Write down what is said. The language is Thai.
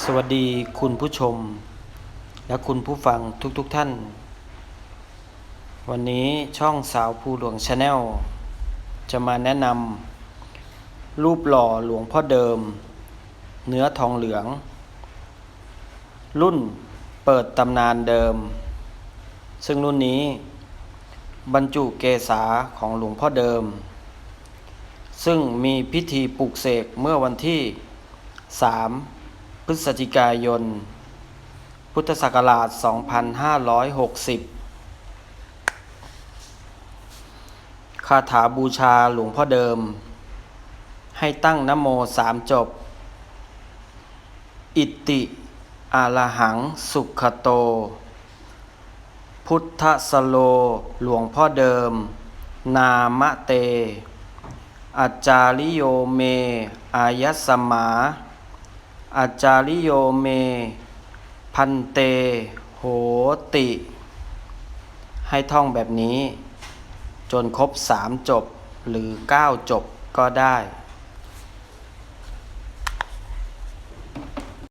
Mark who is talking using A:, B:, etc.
A: สวัสดีคุณผู้ชม และคุณผู้ฟังทุกๆทท่าน วันนี้ช่องสาวภูหลวงชาแนลจะมาแนะนำรูปหล่อหลวงพ่อเดิม เนื้อทองเหลือง รุ่นเปิดตำนานเดิม ซึ่งรุ่นนี้บรรจุเกษาของหลวงพ่อเดิม ซึ่งมีพิธีปลุกเสกเมื่อวันที่ 3 ฤศจิกายน พุทธศักราช 2560 คาถาบูชาหลวงพ่อเดิม ให้ตั้งนโมสามจบ อิติอาลหังสุขโต พุทธสโลหลวงพ่อเดิม นามะเตอาจาริโยเม อายสมา อาจาริโยเม พันเต โหติ ให้ท่องแบบนี้ จนครบสามจบหรือเก้าจบก็ได้